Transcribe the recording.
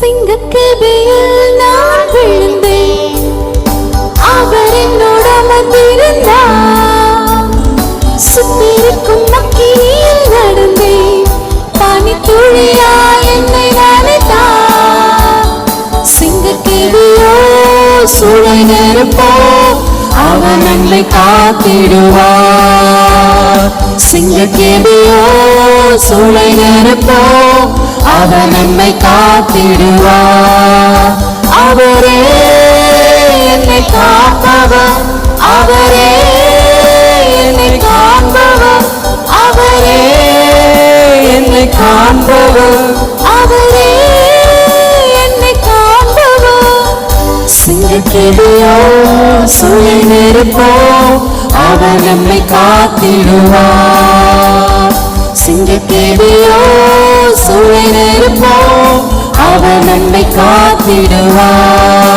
சிங்கக்கேபியில் நான் விழுந்தேன். அவர் என்னோடு அமர்ந்திருந்தார். சுத்திருக்கும் நக்கியில் நடந்தேன். பனி துளியால் என்னை நனைத்தார் சிங்கக்கேபியோ சூழை நெருப்போ அவன் என்னை காத்திடுவார். நெருப்போ அவர் நம்மை காத்திடுவார் அவரே என்னை காப்பவர் அவரே என்னை காண்பவர் அவரே என்னை காண்பவர் அவரே என்னை காண்பவர் சிங்கக்கிளியோ சுழி நெருப்போ அவர் நம்மை காத்திடுவார் சிங்கக்கிளியோ சுழி அவர் நம்மை காத்திடுவார்